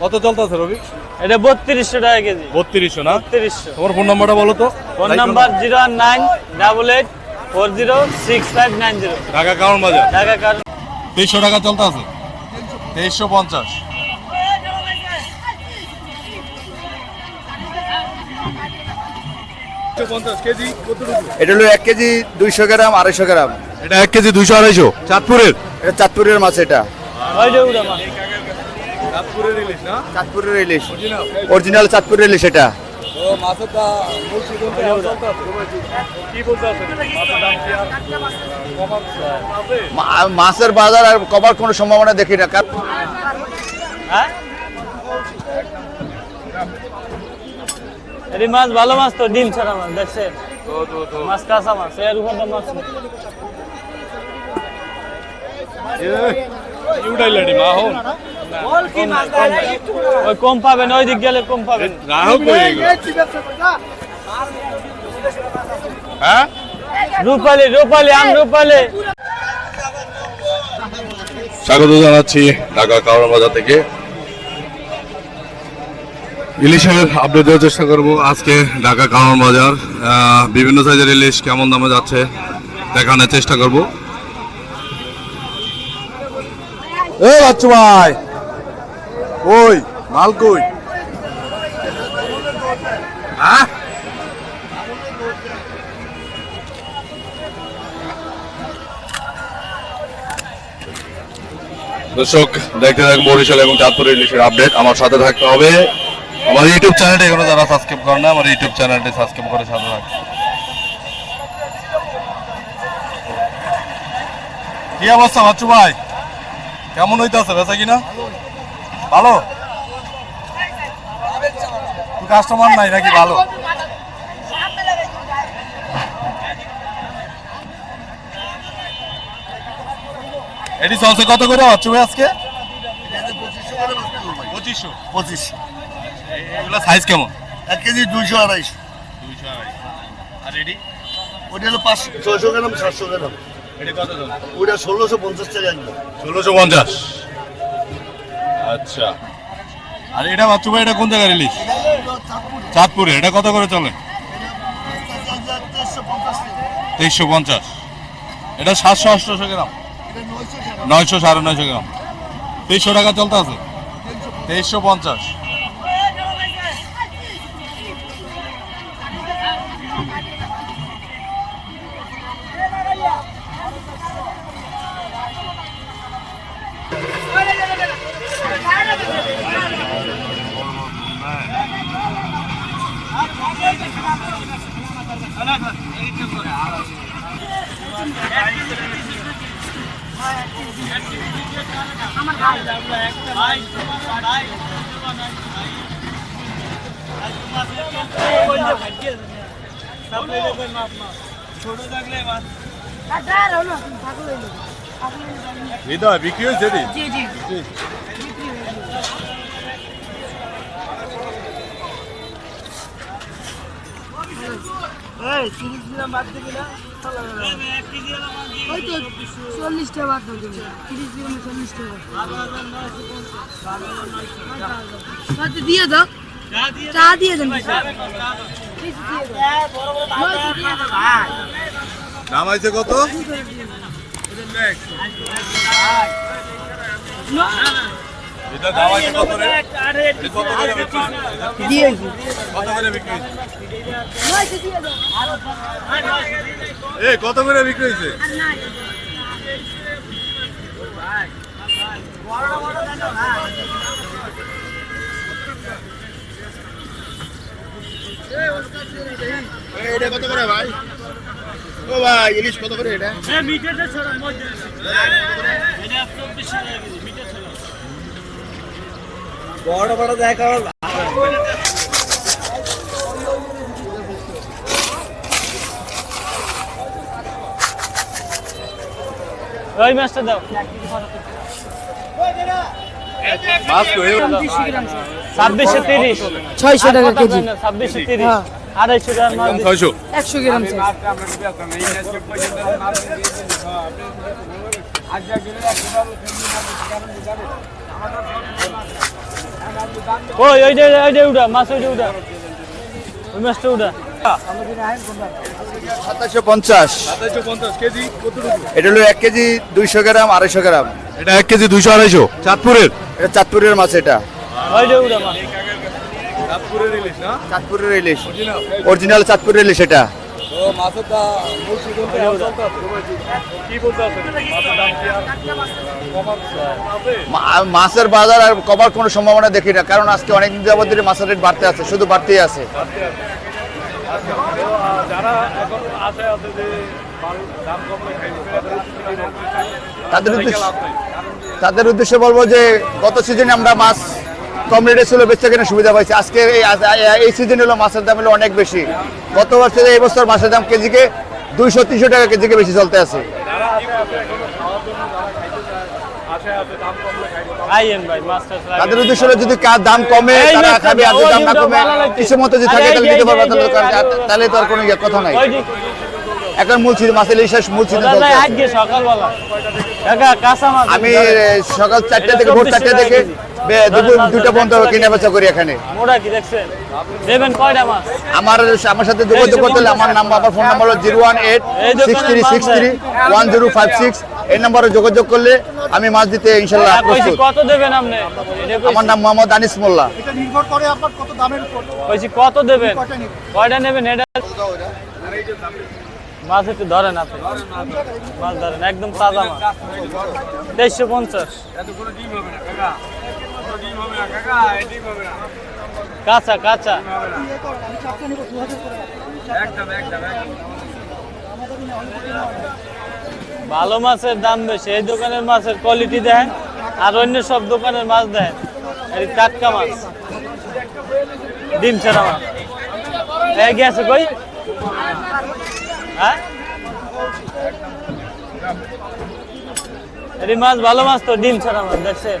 কত চলতেছে রবি? এটা বত্রিশশো টাকা কেজি। বত্রিশশো না? তিরিশশো তোমার ফোন নাম্বারটা বলো তো। Phone number zero nine double eight four zero six five nine zero. Dhaka Karwan Bazar. Dhaka কারণ তেইশশো টাকা চলতে আছে তেইশশো পঞ্চাশ এটা হলো এক কেজি দুইশো গ্রাম আড়াইশো গ্রাম। এটা এক কেজি দুইশো আড়াইশো। চাঁদপুরের? এটা চাঁদপুরের মাছ এটা। চাঁদপুরের ইলিশ না? চাঁদপুরের ইলিশ। অরিজিনাল চাঁদপুরের ইলিশ এটা। ও মাছের বাজার আর কমার কোনো সম্ভাবনা দেখি না। হ্যাঁ? মাছ ভালো মাছ তো ডিম ছাড়া মাছ দেখছে মাছ কাঁচা মাছ এর উপরে মাছ নেই। ইউটাই মা হোন। ওই কম পাবেন ওই দিক গেলে কম পাবেন হ্যাঁ? রূপালি রূপালি আম রূপালি। স্বাগত জানাচ্ছি ঢাকা কাওড়া বাজার থেকে। ইলিশের আপডেট দেওয়ার চেষ্টা করব আজকে ঢাকা কাওড়া বাজার। আহ, বিভিন্ন সাইজের ইলিশ কেমন দামে যাচ্ছে দেখানোর চেষ্টা করব। এ বাচ্চু ভাই। কই? মাল কই? হ্যাঁ? দর্শক, দেখতে থাকুন বরিশাল এবং চাঁদপুরের ইলিশের আপডেট আমার সাথে থাকতে হবে আমার ইউটিউব চ্যানেলটা এখনও যারা সাবস্ক্রাইব করেন না, আমার ইউটিউব চ্যানেলটি সাবস্ক্রাইব করে সাথে থাকুন। কি অবস্থা বাচ্চু ভাই? কেমন হইতেছে, বেচা কিনা? ভালো? কাস্টমার নাই নাকি ভালো? এটি চলছে কত করে ভাই আজকে? পঁচিশশো। পঁচিশ। এগুলো সাইজ কেমন? এক কেজি দুইশো আড়াইশো। আর এটি? ওটা হলো পাঁচশো ছয়শো গ্রাম সাতশো গ্রাম। এটি কত ওটা ষোলোশো পঞ্চাশ টাকা ষোলোশো পঞ্চাশ। আচ্ছা। আর এটা বাচ্চু ভাই, এটা কোন জায়গার ইলিশ চাঁদপুরে। এটা কত করে চলে? তেইশশো পঞ্চাশ। এটা সাতশো আটশোশো গ্রাম। নয়শো সাড়ে নয়শো গ্রাম। তেইশশো টাকা চলতে আছে? তেইশশো পঞ্চাশ। হৃদয় বিক্রি হয়েছে জি জি। ওই তো চল্লিশটা বাদ তিরিশ গ্রামে চল্লিশ টাকা বাদ দিয়ে দাও। চা দিয়ে দেন দাম আছে কত? আছে কত কত করে বিক্রি? হয়েছে? দিয়েছি কত করে বিক্রি হয়েছে? এ কত করে এটা কত করে ভাই? ও ভাই কত করে এটা ওই মাছটা দাও। ছাব্বিশশো তিরিশ। ছয়শো টাকা কেজি। ছাব্বিশশো তিরিশ। হ্যাঁ। আড়াইশো টাকার ছয়শো। একশো গ্রাম চাই ওই ওইটা ওইটা উঠা মাছ ওইটা উঠা। ওই মাছটা উঠা। সাতাশশো পঞ্চাশ। সাতাইশো পঞ্চাশ কেজি এটা হলো এক কেজি দুইশো গ্রাম আড়াইশো গ্রাম। এটা এক কেজি দুইশো আড়াইশো? চাঁদপুরের? এটা চাঁদপুরের মাছ এটা। ওইটা উঠা মাছ। চাঁদপুরের ইলিশ না? চাঁদপুরের ইলিশ। অরিজিনাল চাঁদপুরের ইলিশ এটা। মাছের বাজার আর কমার কোনো সম্ভাবনা দেখি না কারণ আজকে অনেক দিন যাবত ধরে মাছের রেট বাড়তে আছে শুধু বাড়তেই আছে। খাইবে তাদের উদ্দেশ্য তাদের উদ্দেশ্যে বলব যে গত সিজনে আমরা মাছ কম রেটে ছিল বেচতে কিনে সুবিধা পাইছি। আজকে এই সিজন হলো মাছের দাম হলো অনেক বেশি। গত বছরে এই বছর মাছের দাম কেজিকে দুইশো তিনশো টাকা কেজিকে বেশি চলতে আছে। আইয়েন ভাই মাছ টাছ লাগে। তাদের উদ্দেশ্য হলো যদি দাম কমে তারা খাবে আর দাম না কমে কিছু মতো যদি থাকে তাহলে দিতে পারবে তাহলে তো আর- তাহলে তো আর কোনো কথা নাই। এখন মূল ছিল মাছের ইলিশ মূল ছিল ওটা যায় আজকে সকালবেলা। কাকা কাঁচা মাছ। আমি সকাল চারটে থেকে ভোর 24 চারটে থেকে কিনে বেচা করি এখানে। মোড়া কি দেখছেন দেবেন কয়টা মাছ? আমার আমার সাথে যোগাযোগ করতে হলে আমার নাম্বার আমার ফোন নাম্বার হলো zero one eight six three six three one zero five six. এই নাম্বারে যোগাযোগ করলে আমি মাছ দিতে ইনশাল্লাহ আর কত দেবেন আপনি? আমার নাম মোহাম্মদ আনিস মোল্লা। এটা নির্ভর করে আপনার কত দামের উপর। কইছি কত দেবেন? কয়টা নেবেন? এটা? মাছ একটু ধরেন আপনি। মাছ ধরেন একদম তাজা মাছ। তেইশশো পঞ্চাশ। কাঁচা কাঁচা। ভালো মাছের দাম বেশি, এই দোকানের মাছের কোয়ালিটি দেখেন, আর অন্য সব দোকানের মাছ দেখেন, এই টাটকা মাছ, ডিম ছাড়া মাছ। এই গেছে কই? হ্যাঁ? মাছ, ভালো মাছ তো, ডিম ছাড়া মাছ, দেখছেন?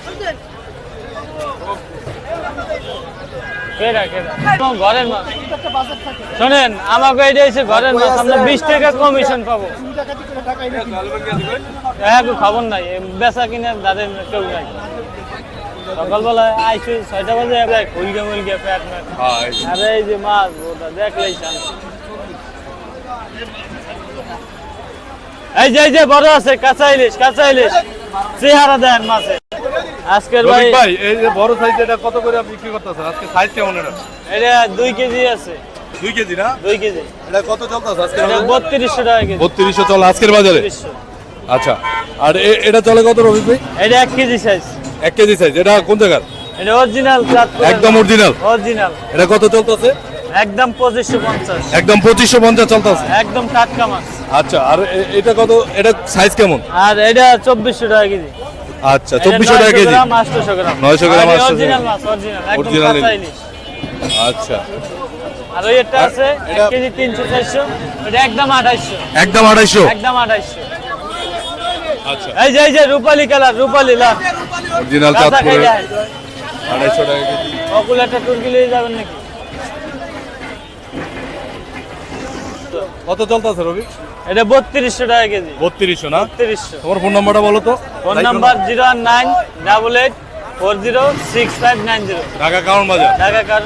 ঘরের মাছ শোনেন আমাকে এটা হচ্ছে ঘরের মাছ আমরা বিশ টাকা কমিশন পাবো। হ্যাঁ খবর নাই বেচা কিনে দাদের কেউ নাই। সকালবেলায় আইসি ছয়টা বাজে একবার খুলগে মুলগে প্যাট ম্যাট হ্যাঁ আরে এই যে মাছ ওটা দেখলেই শান্তি এই যে এই যে বড় আছে কাঁচা ইলিশ কাঁচা ইলিশ। চেহারা দেন মাছে। আজকের ভাই ভাই এই যে বড় সাইজ এটা কত করে আপনি বিক্রি করতেছেন? আজকে সাইজ কেমন এটা? এটা দুই কেজি আছে। দুই কেজি না? দুই কেজি। এটা কত চলতেছে আজকে এটা বত্রিশশো টাকা কেজি। বত্রিশশো চল আজকের বাজারে? আচ্ছা আর এটা চলে কত রফিক ভাই? এটা এক K G size K G size কোন জায়গার? এটা অরিজিনাল একদম অরিজিনাল অরিজিনাল এটা কত চলতেছে? একদম পঁচিশশো পঞ্চাশ। একদম পঁচিশশো পঞ্চাশ চলতেছে। একদম টাটকা মাছ। আচ্ছা আর এটা কত এটা সাইজ কেমন? আর এটা চব্বিশশো টাকা কেজি। আচ্ছা চব্বিশশো টাকা কেজি? আটশোশো গ্রাম 900 গ্রাম, 800 অরিজিনাল আচ্ছা। আর ওই একটা আছে এক কেজি তিনশো চারশো। এটা একদম আঠাইশো একদম আড়াইশো একদম আঠাইশো আচ্ছা। এই যে এই যে রূপালি কালার রূপালি লাল। অরিজিনাল কাঁচা আড়াইশো টাকা কেজি। অকুল একটা নিয়ে যাবেন নাকি? কত চলতেছে রবি? এটা বত্রিশশো টাকা কেজি। বত্রিশশো না? বত্রিশশো। তোমার ফোন নাম্বারটা বলো তো। Phone number zero nine double eight four zero six five nine zero. Dhaka Karwan Bazar. Dhaka কারণ